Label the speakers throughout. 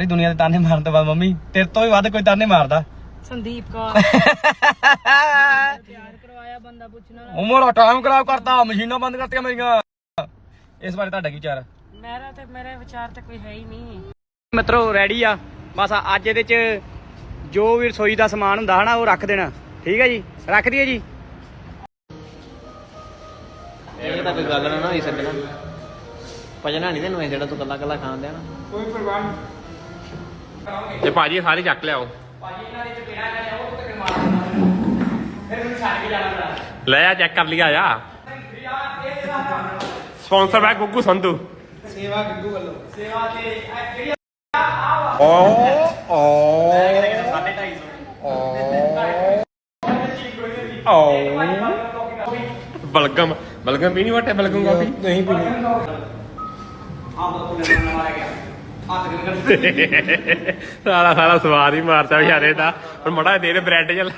Speaker 1: ਸਾਰੀ ਦੁਨੀਆ ਦੇ ਤਾਨੇ ਮਾਰਨ ਤੋਂ ਬਾਅਦ ਮੰਮੀ ਤੇਰੇ ਤੋਂ ਵੀ ਵੱਧ ਕੋਈ ਤਾਨੇ ਮਾਰਦਾ।
Speaker 2: ਸੰਦੀਪ ਕੌਰ। ਤਿਆਰ ਕਰਵਾਇਆ ਬੰਦਾ ਪੁੱਛਣਾ
Speaker 1: ਉਮਰ ਟਾਈਮ ਖਰਾਬ ਕਰਤਾ ਮਸ਼ੀਨਾਂ ਬੰਦ ਕਰਤੀਆਂ ਮੇਰੀਆਂ। ਇਸ ਬਾਰੇ ਤੁਹਾਡਾ ਕੀ ਵਿਚਾਰ ਹੈ
Speaker 2: ਮੇਰਾ ਤੇ ਮੇਰੇ ਵਿਚਾਰ ਤੇ ਕੋਈ ਹੈ ਹੀ ਨਹੀਂ।
Speaker 1: ਮਿੱਤਰੋ ਰੈਡੀ ਆ। ਬਸ ਅੱਜ ਇਹਦੇ ਚ ਜੋ ਵੀ ਰਸੋਈ ਦਾ ਸਮਾਨ ਹੁੰਦਾ ਹਨਾ ਉਹ ਰੱਖ ਦੇਣਾ। ਠੀਕ ਹੈ ਜੀ? ਰੱਖ ਦਈਏ ਜੀ?
Speaker 3: ਇਹ ਤਾਂ ਕੋਈ ਗੱਲ ਨਾ ਨਾ ਹੋਈ ਸੱਜਣਾ ਭਜਣਾ ਨਹੀਂ ਤੈਨੂੰ ਇਹ ਜਿਹੜਾ ਤੂੰ ਕੱਲਾ ਕੱਲਾ ਖਾਣ ਦਿਆ ਨਾ।
Speaker 4: ਤੇ ਭਾਜੀ ਸਾਰੇ ਚੱਕ ਲਿਆਓ। ਭਾਜੀ ਇਹਨਾਂ ਦੇ ਚਪੇੜਾ ਕਰਿਆ ਉਹ ਤੱਕ ਮਾਰ ਫਿਰ ਮੈਨੂੰ
Speaker 1: ਛੱਡ ਕੇ ਜਾਣਾ ਲੈ ਆ ਚੈੱਕ
Speaker 4: ਕਰ ਲਿਆ
Speaker 1: ਆ ਯਾਰ ਗੁੱਗੂ ਸੰਧੂ।
Speaker 4: ਓ ਓ। ਬਲਗਮ। ਬਲਗਮ ਵੀ ਨਹੀਂ ਵਟੇ? ਬਲਗਮ ਕਾਫੀ?
Speaker 1: ਨਹੀਂ ਪੀਣੀ। ਆਪ ਤੋਂ ਨਵਾਂ ਨਵਾਂ ਗਿਆ
Speaker 4: ਸਾਰਾ ਸਾਰਾ ਸਵਾਦ ਹੀ ਮਾਰਤਾ ਵਿਚਾਰੇ ਦਾ ਹੁਣ ਮੜਾ ਦੇ ਦੇ ਬ੍ਰੈਡ ਚੱਲ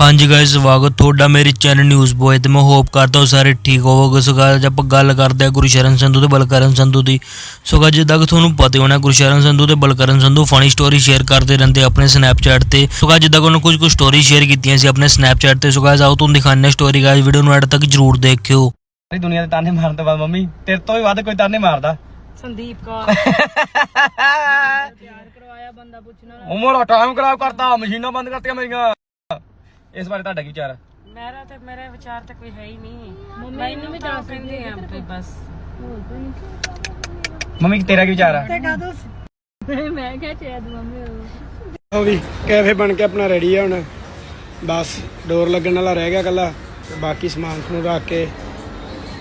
Speaker 5: ਹਾਂਜੀ ਗਾਇਸ ਸਵਾਗਤ ਤੁਹਾਡਾ ਮੇਰੇ ਚੈਨਲ ਨਿਊਜ਼ ਬੋਏ ਤੇ। ਮੈਂ ਹੋਪ ਕਰਦਾ ਹਾਂ ਸਾਰੇ ਠੀਕ ਹੋਵੋਗੇ। ਸੋ ਅੱਜ ਆਪਾਂ ਗੱਲ ਕਰਦੇ ਹਾਂ ਗੁਰਸ਼ਰਨ ਸੰਧੂ ਤੇ ਬਲਕਰਨ ਸੰਧੂ ਦੀ। ਸੋ guys, ਜਿੱਦਾਂ ਕਿ ਤੁਹਾਨੂੰ ਪਤਾ ਹੋਣਾ ਗੁਰਸ਼ਰਨ ਸੰਧੂ ਤੇ Balkaran Sandhu funny story share ਕਰਦੇ ਰਹਿੰਦੇ ਆਪਣੇ ਸਨੈਪਚੈਟ ਤੇ। ਸੋ guys, ਜਿੱਦਾਂ ਕਿ ਉਹਨਾਂ ਕੁਝ ਕੁ ਸਟੋਰੀ ਸ਼ੇਅਰ ਕੀਤੀਆਂ ਸੀ ਆਪਣੇ ਸਨੈਪਚੈਟ ਤੇ। ਸੋ guys, ਆਓ ਤੁਹਾਨੂੰ ਦਿਖਾਉਂਦੇ ਹਾਂ ਸਟੋਰੀ ਗਾਇਸ ਵੀਡੀਓ ਨੂੰ ਐਡ ਤੱਕ ਜਰੂਰ ਦੇਖਿਓ।
Speaker 1: ਸਾਰੀ ਦੁਨੀਆ ਦੇ ਤਾਨੇ ਮਾਰਨ ਤੋਂ ਬਾਅਦ ਮੰਮੀ ਤੇਰੇ ਤੋਂ ਵੀ ਵੱਧ ਕੋਈ ਤਾਨੇ ਮਾਰਦਾ।
Speaker 2: ਸੰਦੀਪ ਕੌਰ। ਤਿਆਰ ਕਰਵਾਇਆ ਬੰਦਾ ਪੁੱਛਣਾ
Speaker 1: ਉਮਰ ਟਾਈਮ ਖਰਾਬ ਕਰਤਾ ਮਸ਼ੀਨਾਂ ਬੰਦ ਕਰਤੀਆਂ ਮੇਰੀਆਂ। ਇਸ ਬਾਰੇ ਤੁਹਾਡਾ ਕੀ ਵਿਚਾਰ ਹੈ?
Speaker 2: ਮੇਰਾ ਤੇ ਮੇਰੇ ਵਿਚਾਰ ਤੇ ਕੋਈ ਹੈ ਹੀ ਨਹੀਂ। ਮੈਨੂੰ ਵੀ ਦੱਸ ਦਿੰਦੇ ਆ ਵੀ ਬਸ।
Speaker 1: ਮੰਮੀ ਤੇਰਾ ਕੀ ਵਿਚਾਰ ਹੈ?
Speaker 2: ਮੈਂ ਕਿਹਾ ਚਾਹਦ ਮੰਮੀ
Speaker 6: ਉਹ ਵੀ ਕੈਫੇ ਬਣ ਕੇ ਆਪਣਾ ਰੈਡੀ ਆ ਹੁਣ। ਬਸ ਡੋਰ ਲੱਗਣ ਵਾਲਾ ਰਹਿ ਗਿਆ ਕੱਲਾ ਤੇ ਬਾਕੀ ਸਮਾਨ ਸਮੂਨ ਰੱਖ ਕੇ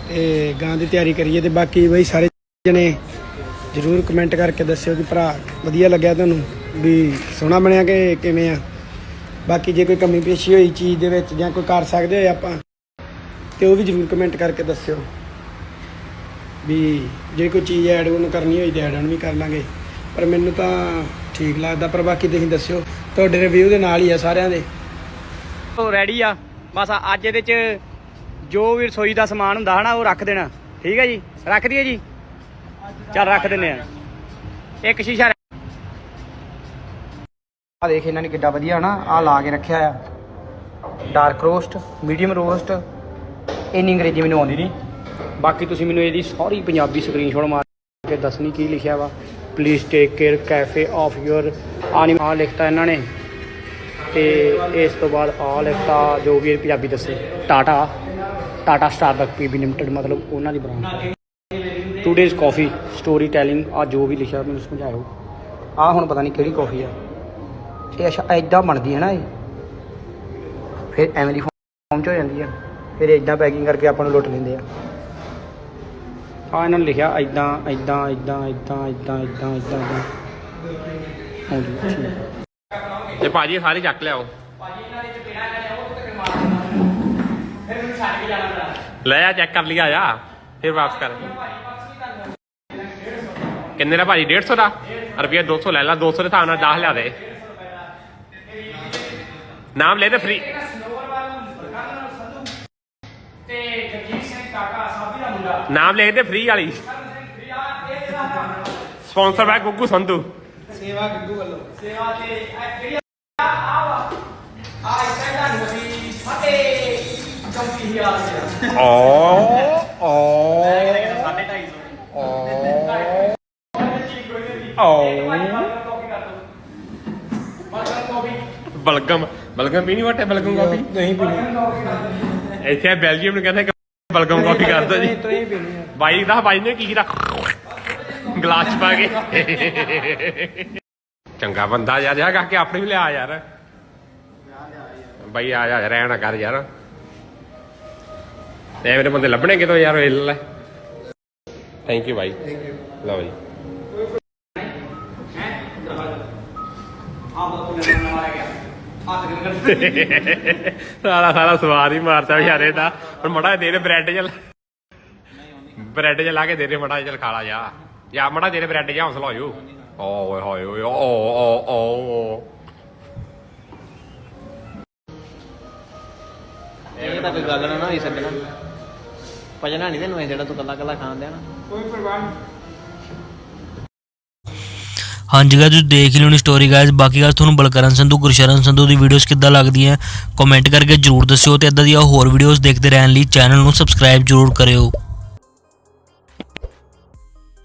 Speaker 6: ਤੇ ਗਾਂ ਦੀ ਤਿਆਰੀ ਕਰੀਏ ਤੇ ਬਾਕੀ ਬਈ ਸਾਰੇ ਜਣੇ ਜਰੂਰ ਕਮੈਂਟ ਕਰਕੇ ਦੱਸਿਓ ਕਿ ਭਰਾ ਵਧੀਆ ਲੱਗਿਆ ਤੁਹਾਨੂੰ, ਵੀ ਸੋਹਣਾ ਬਣਿਆ ਕਿ ਕਿਵੇਂ ਆ। ਬਾਕੀ ਜੇ ਕੋਈ ਕਮੀ ਪੇਸ਼ੀ ਹੋਈ ਚੀਜ਼ ਦੇ ਵਿੱਚ ਜਾਂ ਕੋਈ ਕਰ ਸਕਦੇ ਹੋਏ ਆਪਾਂ, ਤੇ ਉਹ ਵੀ ਜਰੂਰ ਕਮੈਂਟ ਕਰਕੇ ਦੱਸਿਓ। ਵੀ ਜੇ ਕੋਈ ਚੀਜ਼ ਐਡ ਉਹਨੂੰ ਕਰਨੀ ਹੋਈ ਤੇ ਐਡ ਵੀ ਕਰ ਲਾਂਗੇ। ਪਰ ਮੈਨੂੰ ਤਾਂ ਠੀਕ ਲੱਗਦਾ, ਪਰ ਬਾਕੀ ਤੁਸੀਂ ਦੱਸਿਓ, ਤੁਹਾਡੇ ਰਿਵਿਊ ਦੇ ਨਾਲ ਹੀ ਆ ਸਾਰਿਆਂ ਦੇ।
Speaker 1: ਉਹ ਰੈਡੀ ਆ। ਬਸ ਅੱਜ ਇਹਦੇ ਚ ਜੋ ਵੀ ਰਸੋਈ ਦਾ ਸਮਾਨ ਹੁੰਦਾ ਹਨਾ, ਉਹ ਰੱਖ ਦੇਣਾ। ਠੀਕ ਹੈ ਜੀ? ਰੱਖ ਦਈਏ ਜੀ? ਚੱਲ ਰੱਖ ਦਿੰਨੇ ਆ। ਇੱਕ ਸ਼ੀਸ਼ਾ ਆ ਦੇਖ ਇਹਨਾਂ ਨੇ ਕਿੱਡਾ ਵਧੀਆ ਨਾ ਆ ਲਾ ਕੇ ਰੱਖਿਆ ਆ। ਡਾਰਕ ਰੋਸਟ ਮੀਡੀਅਮ ਰੋਸਟ ਇੰਨੀ ਅੰਗਰੇਜ਼ੀ ਮੈਨੂੰ ਆਉਂਦੀ ਨਹੀਂ। ਬਾਕੀ ਤੁਸੀਂ ਮੈਨੂੰ ਇਹਦੀ ਸਾਰੀ ਪੰਜਾਬੀ ਸਕਰੀਨਸ਼ਾਟ ਮਾਰ ਕੇ ਦੱਸਣੀ ਕੀ ਲਿਖਿਆ ਵਾ। Please take care cafe of your ਆਨੀ ਆ ਲਿਖਤਾ ਇਹਨਾਂ ਨੇ। ਤੇ ਇਸ ਤੋਂ ਬਾਅਦ ਆ ਲਿਖਤਾ, ਜੋ ਵੀ ਪੰਜਾਬੀ ਦੱਸੇ। Tata Tata Starbuck PB limited, ਮਤਲਬ ਉਹਨਾਂ ਦੀ brand today's coffee storytelling ਆ ਜੋ ਵੀ ਲਿਖਿਆ ਮੈਨੂੰ ਸਮਝਾਇਓ। ਆ ਹੁਣ ਪਤਾ ਨਹੀਂ ਕਿਹੜੀ ਕਾਫੀ ਆ। ਇਹ ਅੱਛਾ ਐਦਾਂ ਬਣਦੀ ਹੈ ਨਾ ਇਹ। ਫਿਰ ਐਵੇਂ ਦੀ ਫਾਰਮ ਚ ਹੋ ਜਾਂਦੀ ਆ। ਫਿਰ ਐਦਾਂ ਪੈਕਿੰਗ ਕਰਕੇ ਆਪਾਂ ਨੂੰ ਲੁੱਟ ਲੈਂਦੇ ਆ। ਆ ਇਹਨਾਂ ਨੇ ਲਿਖਿਆ ਐਦਾਂ ਐਦਾਂ ਐਦਾਂ ਐਦਾਂ ਐਦਾਂ ਐਦਾਂ ਐਦਾਂ ਹਾਂਜੀ
Speaker 4: ਇਹ ਭਾਜੀ ਸਾਰੇ ਚੱਕ ਲਿਆਓ। ਭਾਜੀ ਲੈ ਆ ਚੈੱਕ ਕਰ ਲਿਆ ਆ ਫਿਰ ਵਾਪਸ ਕਰ। ਕਿੰਨੇ ਦਾ ਭਾਜੀ? 150 ਦਾ? ਰੁਪਿਆ 200 ਲੈ ਲਾ 200 ਦੇ ਹਿਸਾਬ ਨਾਲ 10 ਲਿਆ ਦੇ। ਨਾਮ ਲੈ ਦੇ ਫ੍ਰੀ
Speaker 1: ਤੇ ਜਗਜੀਤ ਸਿੰਘ ਕਾਕਾ ਸਾਬੀ ਦਾ ਮੁੰਡਾ।
Speaker 4: ਨਾਮ ਲਿਖ ਦੇ ਫ੍ਰੀ ਵਾਲੀ। Sponsor by Guggu Sandhu.
Speaker 6: ਸੇਵਾ ਗੱਗੂ ਵੱਲੋਂ।
Speaker 1: ਸੇਵਾ ਤੇ ਆ ਗਿਆ
Speaker 4: ਓ ਓ
Speaker 1: ਸਾਢੇ 250
Speaker 4: ਓ ਬਲਗਮ। ਬਲਗਮ ਪੀਣੀ ਵਟੇ? ਬਲਗਮ ਕਾਫੀ?
Speaker 6: ਨਹੀਂ ਪੀਣੀ।
Speaker 4: ਇੱਥੇ ਬੈਲਜੀਅਮ ਨੂੰ ਕਹਿੰਦੇ ਬਲਗਮ ਕਾਫੀ ਕਰਦਾ ਜੀ।
Speaker 6: ਤੋਂ ਹੀ ਪੀਣੀ
Speaker 4: ਬਾਈ ਦਾ ਬਾਈ ਨੇ ਕੀ ਕੀਤਾ ਗਲਾਸ ਚ ਪਾ ਕੇ। ਚੰਗਾ ਬੰਦਾ ਯਾਰ ਜਾ ਕੇ ਆਪਣੇ ਵੀ ਲਿਆ ਯਾਰ। ਬਾਈ ਆ ਜਾ ਰਹਿਣਾ ਕਰ ਯਾਰ। ਇਹ ਮੇਰੇ ਬੰਦੇ ਲੱਭਣੇ ਕਿਤੋਂ ਯਾਰ ਇਹ ਲੈ। ਥੈਂਕ ਯੂ ਬਾਈ ਲਓ ਜੀ। ਸਾਰਾ ਸਾਰਾ ਸਵਾਦ ਹੀ ਮਾਰਤਾ ਵਿਚਾਰੇ ਦਾ ਹੁਣ ਮੜਾ ਦੇ ਦੇ ਬ੍ਰੈਡ ਚੱਲ ਬ੍ਰੈਡ ਚ ਲਾ ਕੇ ਦੇ ਦੇ ਮੜਾ ਚੱਲ ਖਾ ਲਾ ਜਾ। ਜਾਂ ਮੜਾ ਦੇ ਦੇ ਬ੍ਰੈਡ ਜਾਂ ਹੌਸਲਾ ਹੋਇਓ ਓਏ ਹੋਏ ਓਏ ਓ ਓ ਓ ਓ।
Speaker 3: ਇਹ ਤਾਂ ਕੋਈ ਗੱਲ ਨਾ ਨਾ ਹੋਈ ਸੱਜਣਾ ਪਜਣਾ ਨਹੀਂ ਤੈਨੂੰ ਇਹ ਜਿਹੜਾ ਤੂੰ ਕੱਲਾ ਕੱਲਾ ਖਾਣ ਦਿਆ ਨਾ
Speaker 5: ਹਾਂਜੀ ਗਾਇਸ ਤੁਸੀਂ ਦੇਖ ਹੀ ਲਿਓਣੀ ਸਟੋਰੀ ਗਾਇਜ਼ ਬਾਕੀ ਗਾਇਸ ਤੁਹਾਨੂੰ ਬਲਕਰਨ ਸੰਧੂ, ਗੁਰਸ਼ਰਨ ਸੰਧੂ ਦੀ ਵੀਡੀਓਜ਼ ਕਿੱਦਾਂ ਲੱਗਦੀਆਂ ਕਮੈਂਟ ਕਰਕੇ ਜਰੂਰ ਦੱਸਿਓ ਤੇ ਇਦਾਂ ਦੀਆਂ ਹੋਰ ਵੀਡੀਓਜ਼ ਦੇਖਦੇ ਰਹਿਣ ਲਈ ਚੈਨਲ ਨੂੰ ਸਬਸਕ੍ਰਾਈਬ ਜਰੂਰ ਕਰਿਓ।